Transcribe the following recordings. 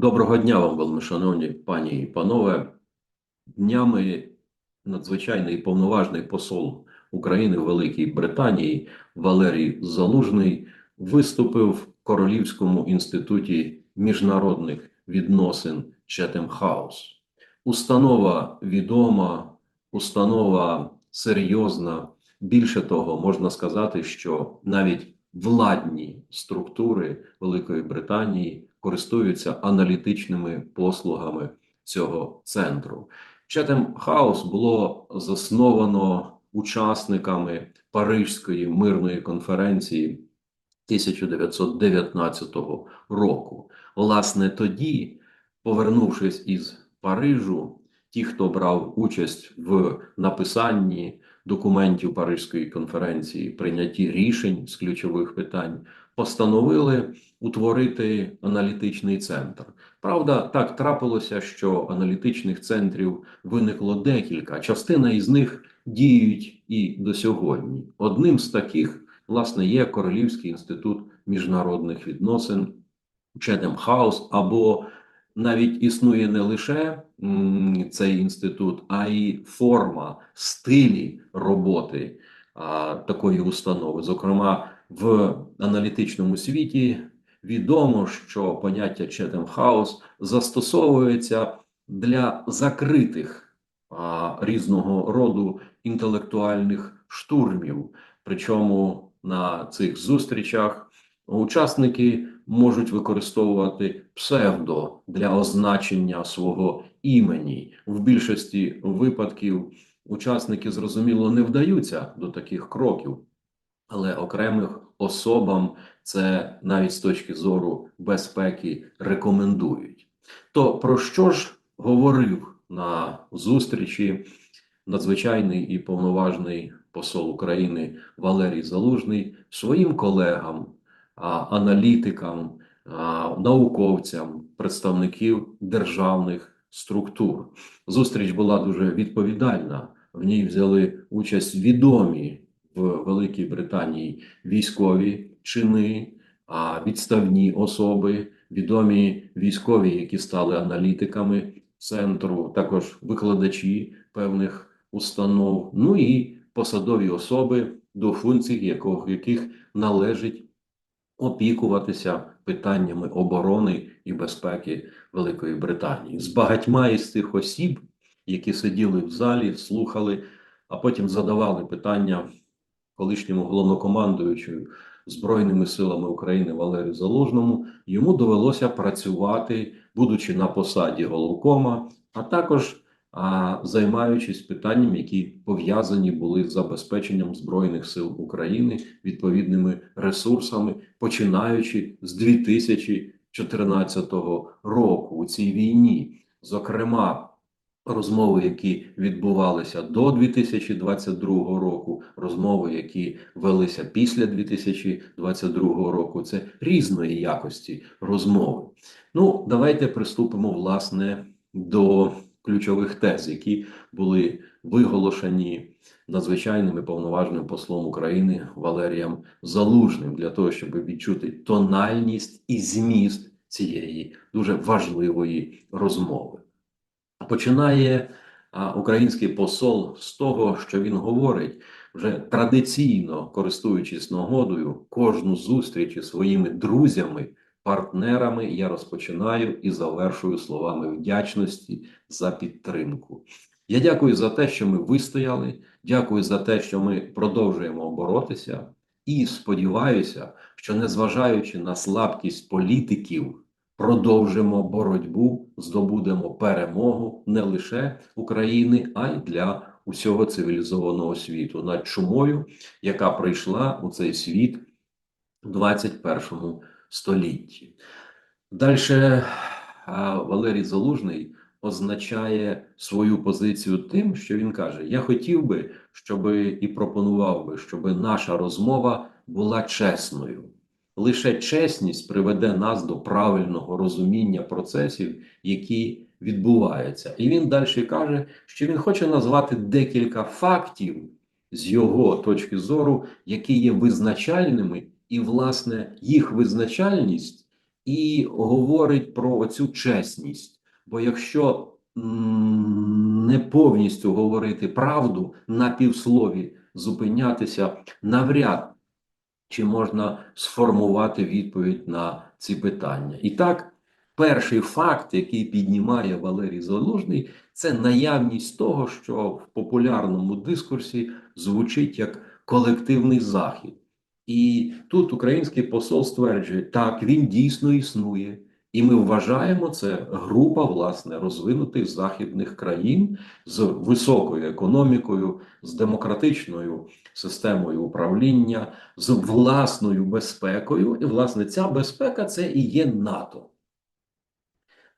Доброго дня вам, вельмишановні пані і панове. Днями надзвичайний повноважний посол України в Великій Британії Валерій Залужний виступив в Королівському інституті міжнародних відносин Четем Хаус. Установа відома, установа серйозна. Більше того, можна сказати, що навіть владні структури Великої Британії користуються аналітичними послугами цього центру. Четем Хаус було засновано учасниками Парижської мирної конференції 1919 року. Власне, тоді, повернувшись із Парижу, ті, хто брав участь в написанні документів Паризької конференції, прийнятті рішень з ключових питань, постановили утворити аналітичний центр. Правда, так трапилося, що аналітичних центрів виникло декілька. Частина із них діють і до сьогодні. Одним з таких, власне, є Королівський інститут міжнародних відносин Четем Хаус, або навіть існує не лише цей інститут, а й форма, стилі роботи такої установи. Зокрема, в аналітичному світі відомо, що поняття Четем Хаус застосовується для закритих різного роду інтелектуальних штурмів. Причому на цих зустрічах учасники можуть використовувати псевдо для означення свого імені. В більшості випадків учасники зрозуміло не вдаються до таких кроків, але окремих особам це навіть з точки зору безпеки рекомендують. То про що ж говорив на зустрічі надзвичайний і повноважний посол України Валерій Залужний своїм колегам, аналітикам, науковцям, представників державних структур? Зустріч була дуже відповідальна. В ній взяли участь відомі в Великій Британії військові чини, відставні особи, відомі військові, які стали аналітиками центру, також викладачі певних установ, ну і посадові особи, до функцій яких належить опікуватися питаннями оборони і безпеки Великої Британії. З багатьма із цих осіб, які сиділи в залі, слухали, а потім задавали питання колишньому головнокомандуючому Збройними силами України Валерію Залужному, йому довелося працювати, будучи на посаді головкома, а також займаючись питанням, які пов'язані були з забезпеченням Збройних сил України відповідними ресурсами, починаючи з 2014 року у цій війні, зокрема. Розмови, які відбувалися до 2022 року, розмови, які велися після 2022 року, це різної якості розмови. Ну, давайте приступимо власне до ключових тез, які були виголошені надзвичайним і повноважним послом України Валерієм Залужним для того, щоб відчути тональність і зміст цієї дуже важливої розмови. Починає український посол з того, що він говорить, вже традиційно користуючись нагодою, кожну зустріч із своїми друзями, партнерами я розпочинаю і завершую словами вдячності за підтримку. Я дякую за те, що ми вистояли. Дякую за те, що ми продовжуємо боротися, і сподіваюся, що незважаючи на слабкість політиків продовжимо боротьбу, здобудемо перемогу не лише України, а й для усього цивілізованого світу над чумою, яка прийшла у цей світ у 21 столітті. Далі Валерій Залужний означає свою позицію тим, що він каже: Я хотів би, щоб і пропонував би, щоб наша розмова була чесною. Лише чесність приведе нас до правильного розуміння процесів, які відбуваються. І він далі каже, що він хоче назвати декілька фактів з його точки зору, які є визначальними, і, власне, їх визначальність і говорить про цю чесність. Бо якщо не повністю говорити правду на півслові зупинятися, навряд чи можна сформувати відповідь на ці питання. І так, перший факт, який піднімає Валерій Залужний, це наявність того, що в популярному дискурсі звучить як колективний захід. І тут український посол стверджує, так, він дійсно існує. І ми вважаємо це група власне розвинутих західних країн з високою економікою, з демократичною системою управління, з власною безпекою. І, власне, ця безпека це і є НАТО.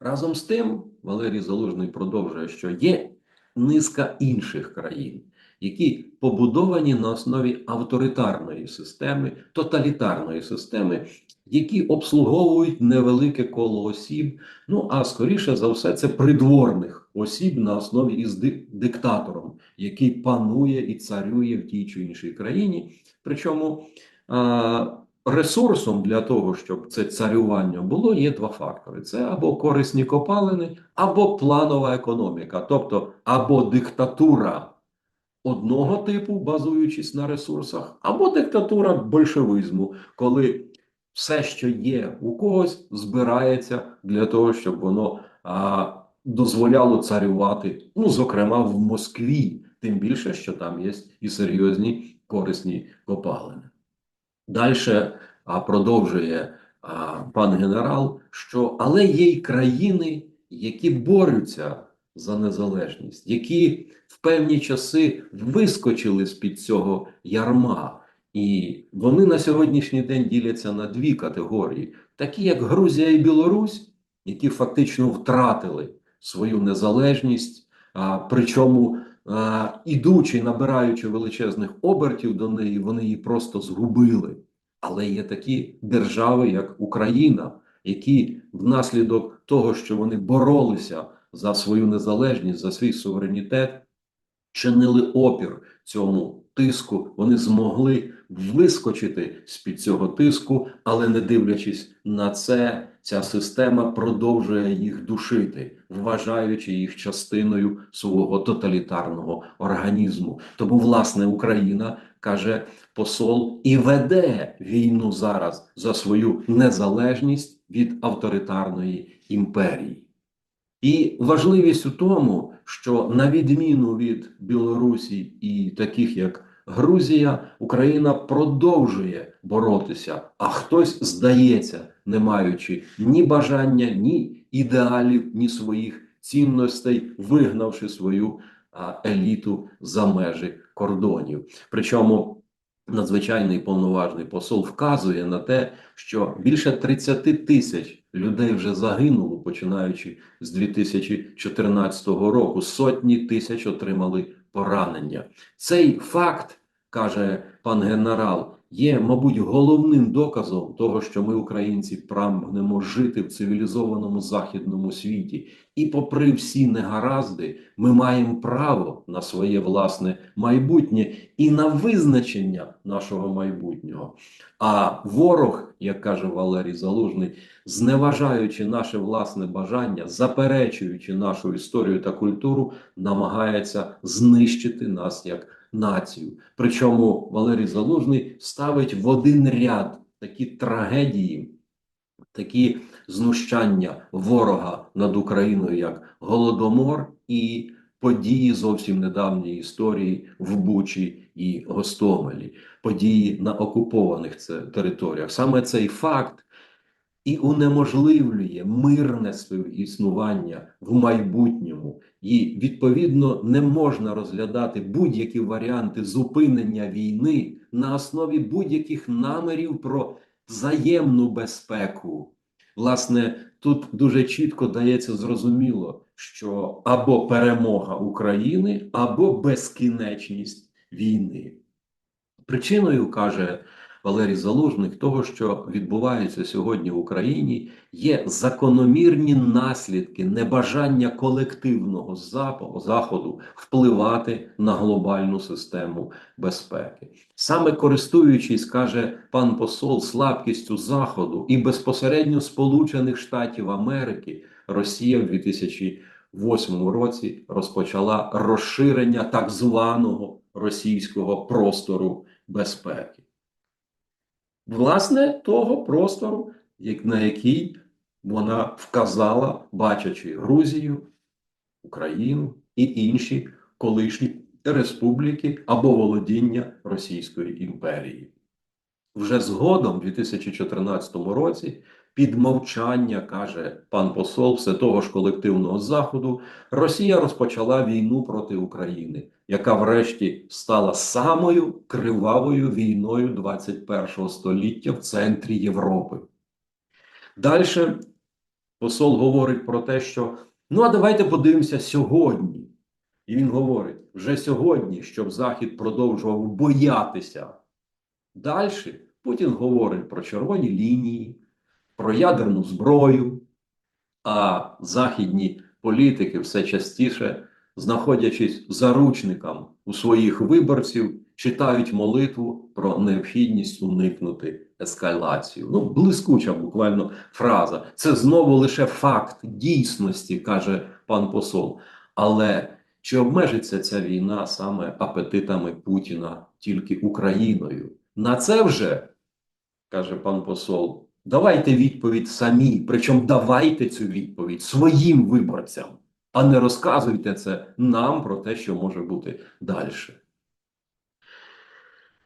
Разом з тим, Валерій Залужний продовжує, що є низка інших країн, які побудовані на основі авторитарної системи, тоталітарної системи, які обслуговують невелике коло осіб. Ну а скоріше за все, це придворних осіб на основі із диктатором, який панує і царює в тій чи іншій країні. Причому ресурсом для того, щоб це царювання було, є два фактори: це або корисні копалини, або планова економіка, тобто або диктатура одного типу, базуючись на ресурсах, або диктатура большевизму, коли все, що є у когось, збирається для того, щоб воно а, дозволяло царювати, ну, зокрема, в Москві, тим більше, що там є і серйозні корисні копалини. Далі продовжує а, пан генерал, що але є й країни, які борються за незалежність, які в певні часи вискочили з-під цього ярма. І вони на сьогоднішній день діляться на дві категорії: такі як Грузія і Білорусь, які фактично втратили свою незалежність, а, причому а, ідучи, набираючи величезних обертів до неї, вони її просто згубили. Але є такі держави, як Україна, які внаслідок того, що вони боролися за свою незалежність, за свій суверенітет, чинили опір цьому тиску, вони змогли вискочити з-під цього тиску, але не дивлячись на це, ця система продовжує їх душити, вважаючи їх частиною свого тоталітарного організму. Тому, власне, Україна каже посол і веде війну зараз за свою незалежність від авторитарної імперії. І важливість у тому, що на відміну від Білорусі і таких як Грузія, Україна продовжує боротися, а хтось здається, не маючи ні бажання, ні ідеалів, ні своїх цінностей, вигнавши свою еліту за межі кордонів. Причому надзвичайний повноважний посол вказує на те, що більше 30 тисяч людей вже загинуло, починаючи з 2014 року. Сотні тисяч отримали поранення. Цей факт, каже пан генерал, є, мабуть, головним доказом того, що ми, українці, прагнемо жити в цивілізованому західному світі. І, попри всі негаразди, ми маємо право на своє власне майбутнє і на визначення нашого майбутнього. А ворог, як каже Валерій Залужний, зневажаючи наше власне бажання, заперечуючи нашу історію та культуру, намагається знищити нас як націю. Причому Валерій Залужний ставить в один ряд такі трагедії, такі знущання ворога над Україною, як Голодомор і події зовсім недавньої історії в Бучі і Гостомелі, події на окупованих це територіях. Саме цей факт і унеможливлює мирне співіснування в майбутньому, і відповідно не можна розглядати будь-які варіанти зупинення війни на основі будь-яких намірів про взаємну безпеку. Власне, тут дуже чітко дається зрозуміло, що або перемога України, або безкінечність війни. Причиною каже Валерій Залужний, того, що відбувається сьогодні в Україні, є закономірні наслідки небажання колективного заходу впливати на глобальну систему безпеки. Саме користуючись, каже пан посол, слабкістю Заходу і безпосередньо Сполучених Штатів Америки, Росія в 2008 році розпочала розширення так званого російського простору безпеки. Власне, того простору, на який вона вказала, бачачи Грузію, Україну і інші колишні республіки або володіння Російської імперії. Вже згодом, в 2014 році, під мовчання, каже пан посол, все того ж колективного заходу, Росія розпочала війну проти України, яка врешті стала самою кривавою війною 21 століття в центрі Європи. Далі посол говорить про те, що ну а давайте подивимося сьогодні. І він говорить: вже сьогодні, щоб Захід продовжував боятися. Далі Путін говорить про червоні лінії, про ядерну зброю, а західні політики все частіше, знаходячись заручникам у своїх виборців, читають молитву про необхідність уникнути ескалацію. Ну, блискуча буквально фраза. Це знову лише факт дійсності, каже пан посол. Але чи обмежиться ця війна саме апетитами Путіна тільки Україною? На це вже, каже пан посол, давайте відповідь самі. Причому давайте цю відповідь своїм виборцям, а не розказуйте це нам про те, що може бути далі.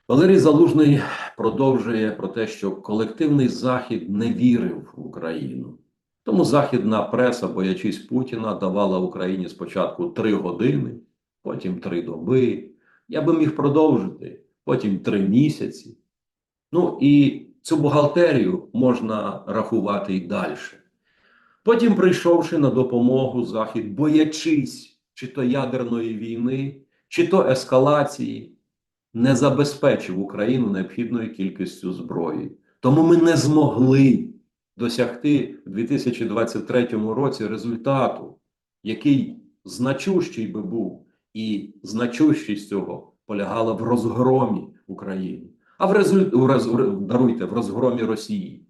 Валерій Залужний продовжує про те, що колективний Захід не вірив в Україну. Тому західна преса, боячись Путіна, давала Україні спочатку три години, потім три доби. Я би міг продовжити, потім три місяці. Ну і цю бухгалтерію можна рахувати і далі. Потім, прийшовши на допомогу, Захід, боячись чи то ядерної війни, чи то ескалації, не забезпечив Україну необхідною кількістю зброї. Тому ми не змогли досягти в 2023 році результату, який значущий би був, і значущість цього полягала в розгромі України, а в результ... роз... даруйте, в розгромі Росії.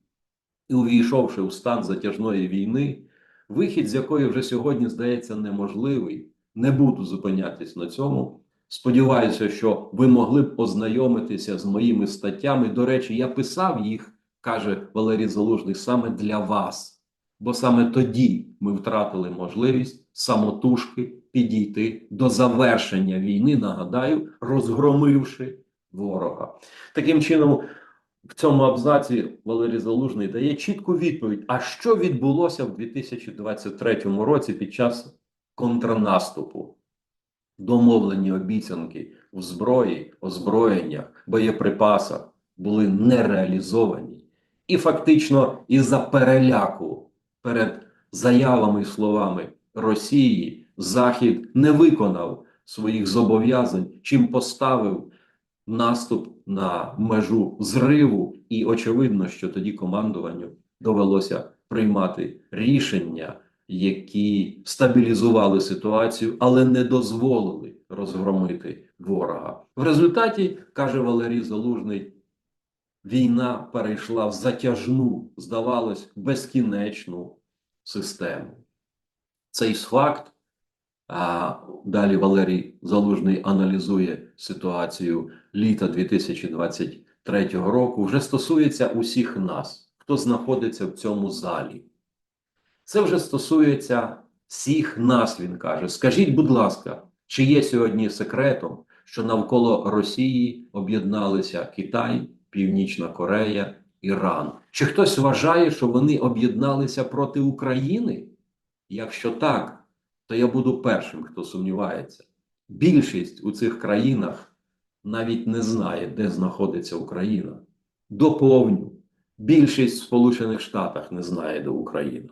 І увійшовши в стан затяжної війни, вихід з якої вже сьогодні здається неможливий, не буду зупинятись на цьому. Сподіваюся, що ви могли б ознайомитися з моїми статтями. До речі, я писав їх, каже Валерій Залужний, саме для вас. Бо саме тоді ми втратили можливість самотужки підійти до завершення війни, нагадаю, розгромивши ворога. Таким чином, в цьому абзаці Валерій Залужний дає чітку відповідь: а що відбулося в 2023 році під час контрнаступу? Домовлені обіцянки в зброї, озброєннях, боєприпасах були не реалізовані. І фактично, із-за переляку перед заявами і словами Росії Захід не виконав своїх зобов'язань, чим поставив наступ на межу зриву, і очевидно, що тоді командуванню довелося приймати рішення, які стабілізували ситуацію, але не дозволили розгромити ворога. В результаті каже Валерій Залужний. Війна перейшла в затяжну, здавалось, безкінечну систему. Цей факт, а далі Валерій Залужний аналізує ситуацію літа 2023 року, вже стосується усіх нас, хто знаходиться в цьому залі. Це вже стосується всіх нас, він каже. Скажіть, будь ласка, чи є сьогодні секретом, що навколо Росії об'єдналися Китай? Північна Корея, Іран. Чи хтось вважає, що вони об'єдналися проти України? Якщо так, то я буду першим, хто сумнівається. Більшість у цих країнах навіть не знає, де знаходиться Україна. Доповню, більшість в Сполучених Штатах не знає, де Україна.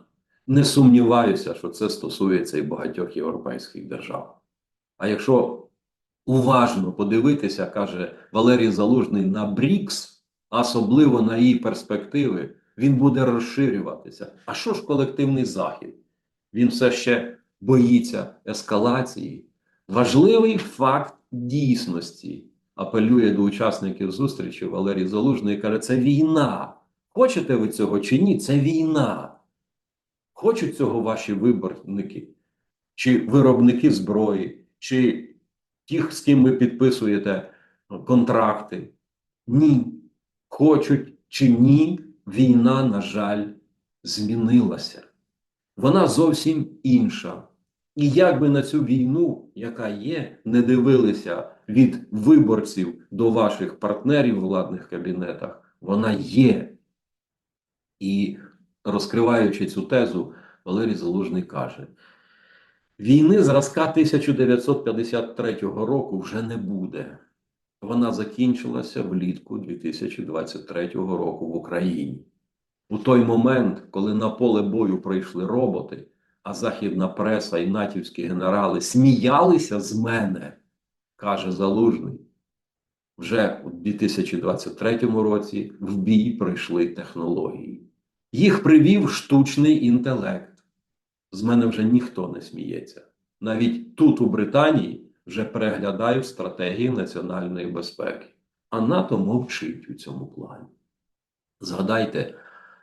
Не сумніваюся, що це стосується і багатьох європейських держав. А якщо уважно подивитися, каже Валерій Залужний на БРІКС, особливо на її перспективи, він буде розширюватися. А що ж колективний захід? Він все ще боїться ескалації. Важливий факт дійсності апелює до учасників зустрічі Валерій Залужний і каже: це війна. Хочете ви цього чи ні? Це війна. Хочуть цього ваші виборники, чи виробники зброї, чи ті, з ким ви підписуєте контракти? Ні. Хочуть чи ні, війна, на жаль, змінилася. Вона зовсім інша. І як би на цю війну, яка є, не дивилися від виборців до ваших партнерів в владних кабінетах, вона є. І розкриваючи цю тезу, Валерій Залужний каже: війни зразка 1953 року вже не буде. Вона закінчилася влітку 2023 року в Україні. У той момент, коли на поле бою прийшли роботи, а західна преса і натівські генерали сміялися з мене, каже Залужний. Вже у 2023 році в бій прийшли технології. Їх привів штучний інтелект. З мене вже ніхто не сміється. Навіть тут, у Британії, вже переглядають стратегії національної безпеки. А НАТО мовчить у цьому плані. Згадайте,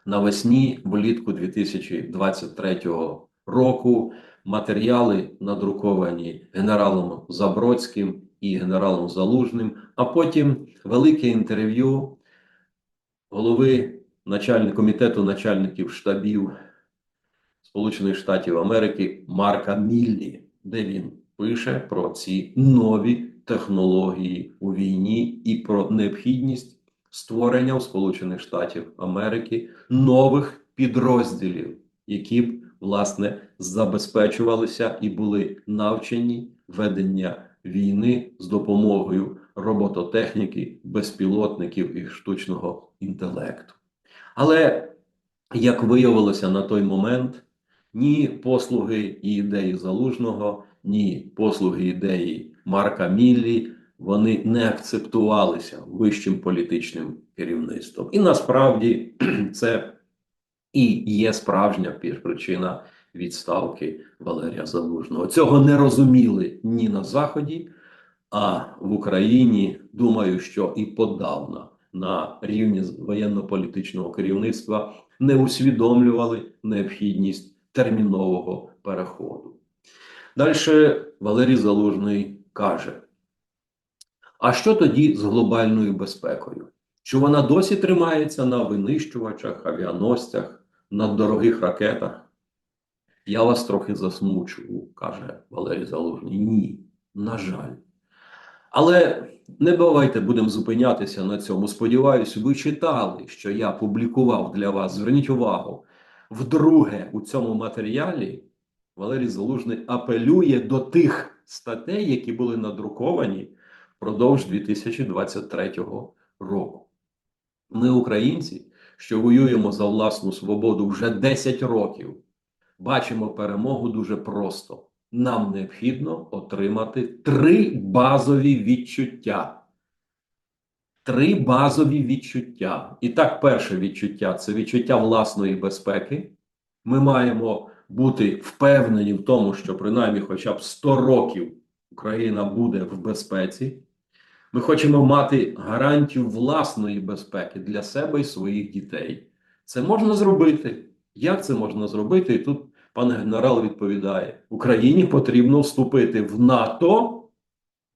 навесні, влітку 2023 року, матеріали надруковані генералом Забродським і генералом Залужним, а потім велике інтерв'ю голови начальник комітету начальників штабів Сполучених Штатів Америки Марка Міллі, де він пише про ці нові технології у війні і про необхідність створення у Сполучених Штатів Америки нових підрозділів, які б власне забезпечувалися і були навчені ведення війни з допомогою робототехніки, безпілотників і штучного інтелекту. Але як виявилося на той момент, ні послуги і ідеї залужного, ні послуги ідеї Марка Міллі вони не акцептувалися вищим політичним керівництвом. І насправді це і є справжня причина відставки Валерія Залужного. Цього не розуміли ні на Заході, а в Україні думаю, що і подавна на рівні воєнно-політичного керівництва не усвідомлювали необхідність термінового переходу. Далі Валерій Залужний каже: а що тоді з глобальною безпекою? Чи вона досі тримається на винищувачах, авіаносцях, на дорогих ракетах? Я вас трохи засмучую, каже Валерій Залужний. Ні, на жаль. Але не давайте будемо зупинятися на цьому. Сподіваюсь, ви читали, що я публікував для вас. Зверніть увагу. Вдруге, у цьому матеріалі Валерій Залужний апелює до тих статей, які були надруковані впродовж 2023 року. Ми, українці, що воюємо за власну свободу вже 10 років, бачимо перемогу дуже просто. Нам необхідно отримати три базові відчуття. Три базові відчуття. І так, перше відчуття це відчуття власної безпеки. Ми маємо бути впевнені в тому, що принаймні хоча б 100 років Україна буде в безпеці. Ми хочемо мати гарантію власної безпеки для себе і своїх дітей. Це можна зробити. Як це можна зробити? І тут пан генерал відповідає: Україні потрібно вступити в НАТО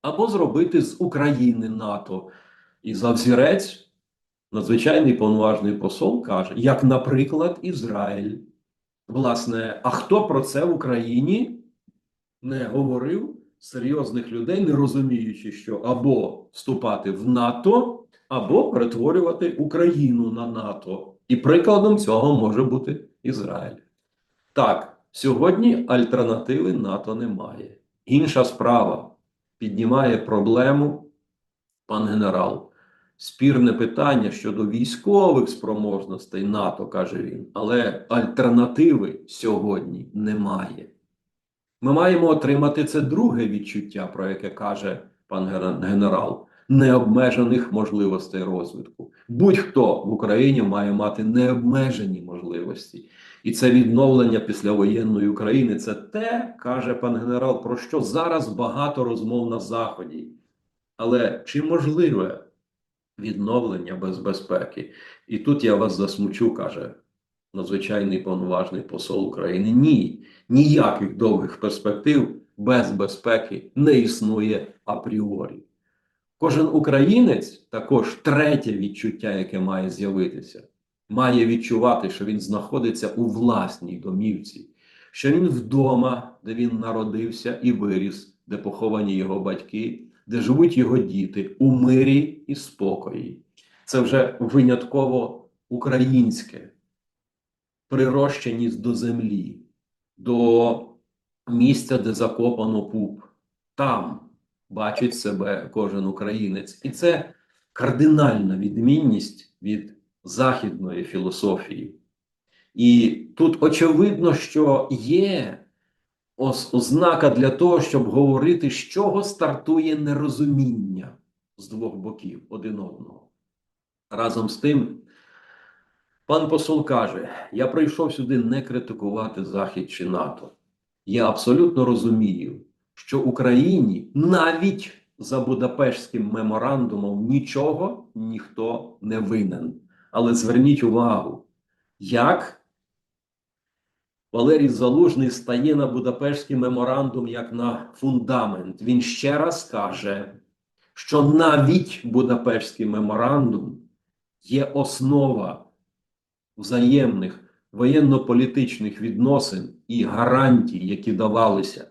або зробити з України НАТО. І за взірець надзвичайний повноважний посол каже, як, наприклад, Ізраїль. Власне, а хто про це в Україні не говорив серйозних людей, не розуміючи, що або вступати в НАТО, або перетворювати Україну на НАТО. І прикладом цього може бути Ізраїль. Так, сьогодні альтернативи НАТО немає. Інша справа піднімає проблему пан генерал. Спірне питання щодо військових спроможностей НАТО, каже він, але альтернативи сьогодні немає. Ми маємо отримати це друге відчуття, про яке каже пан генерал, необмежених можливостей розвитку. Будь-хто в Україні має мати необмежені можливості. І це відновлення післявоєнної України. Це те, каже пан генерал, про що зараз багато розмов на Заході. Але чи можливе відновлення без безпеки? І тут я вас засмучу, каже надзвичайний повноважний посол України. Ні, ніяких довгих перспектив без безпеки не існує апріорі. Кожен українець також третє відчуття, яке має з'явитися, має відчувати, що він знаходиться у власній домівці, що він вдома, де він народився і виріс, де поховані його батьки, де живуть його діти у мирі і спокої. Це вже винятково українське, прирощеність до землі, до місця, де закопано пуп. Там бачить себе кожен українець. І це кардинальна відмінність від західної філософії. І тут очевидно, що є ознака для того, щоб говорити, з чого стартує нерозуміння з двох боків один одного. Разом з тим, пан посол каже: я прийшов сюди не критикувати Захід чи НАТО. Я абсолютно розумію, що Україні навіть за Будапештським меморандумом нічого ніхто не винен. Але зверніть увагу, як Валерій Залужний стає на Будапештський меморандум як на фундамент. Він ще раз каже, що навіть Будапештський меморандум є основа взаємних воєнно-політичних відносин і гарантій, які давалися.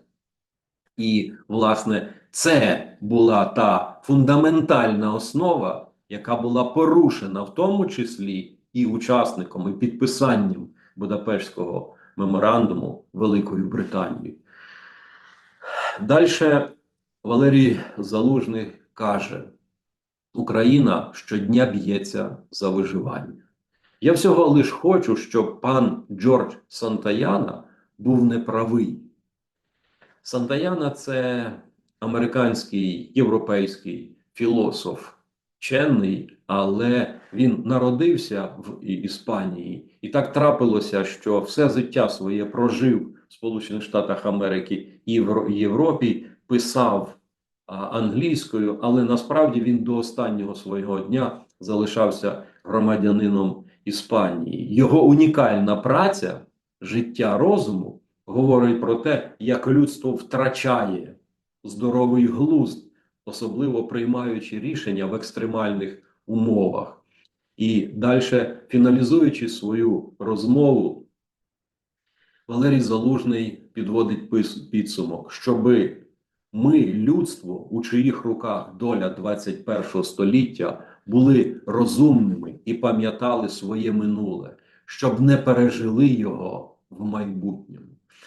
І, власне, це була та фундаментальна основа, яка була порушена, в тому числі і учасником, і підписанням Будапештського меморандуму Великою Британією. Далі Валерій Залужний каже: Україна щодня б'ється за виживання. Я всього лиш хочу, щоб пан Джордж Сантаяна був неправий. Сантаяна це американський європейський філософ, вчений, але він народився в Іспанії, і так трапилося, що все життя своє прожив в Сполучених Штатах Америки і в Європі, писав англійською, але насправді він до останнього свого дня залишався громадянином Іспанії. Його унікальна праця життя розуму говорить про те, як людство втрачає здоровий глузд, особливо приймаючи рішення в екстремальних умовах. І далі, фіналізуючи свою розмову, Валерій Залужний підводить підсумок, щоби ми, людство, у чиїх руках доля 21 століття, були розумними і пам'ятали своє минуле, щоб не пережили його в майбутньому.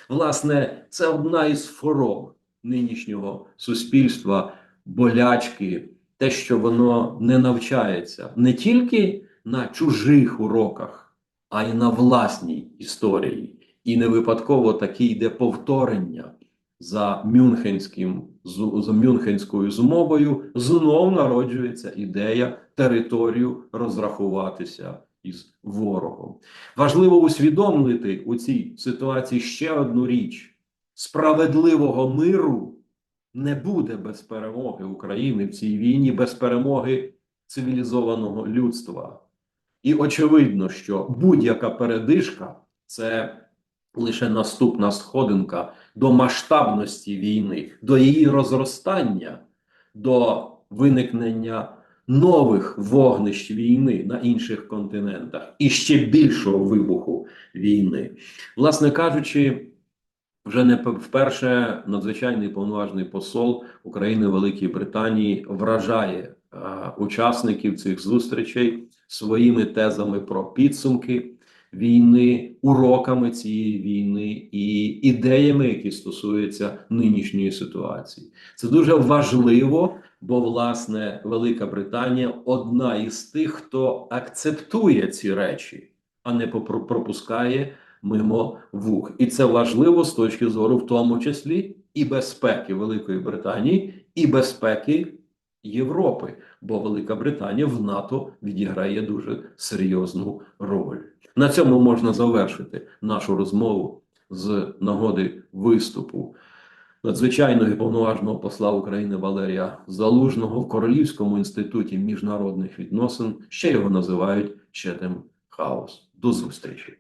Власне, це одна із хвороб нинішнього суспільства, болячки, те, що воно не навчається не тільки на чужих уроках, а й на власній історії. І не випадково таке йде повторення за мюнхенським зу- за мюнхенською змовою. Знов народжується ідея територію розрахуватися із ворогом. Важливо усвідомити у цій ситуації ще одну річ: справедливого миру не буде без перемоги України в цій війні, без перемоги цивілізованого людства. І очевидно, що будь-яка передишка це лише наступна сходинка до масштабності війни, до її розростання, до виникнення нових вогнищ війни на інших континентах і ще більшого вибуху війни. Власне кажучи, вже не вперше надзвичайний повноважний посол України Великій Британії вражає е, учасників цих зустрічей своїми тезами про підсумки війни, уроками цієї війни і ідеями, які стосуються нинішньої ситуації. Це дуже важливо, бо власне Велика Британія одна із тих, хто акцептує ці речі, а не пропускає мимо вух. І це важливо з точки зору, в тому числі і безпеки Великої Британії, і безпеки Європи, бо Велика Британія в НАТО відіграє дуже серйозну роль. На цьому можна завершити нашу розмову з нагоди виступу надзвичайного і повноважного посла України Валерія Залужного в Королівському інституті міжнародних відносин. Ще його називають Четем Хаус. До зустрічі.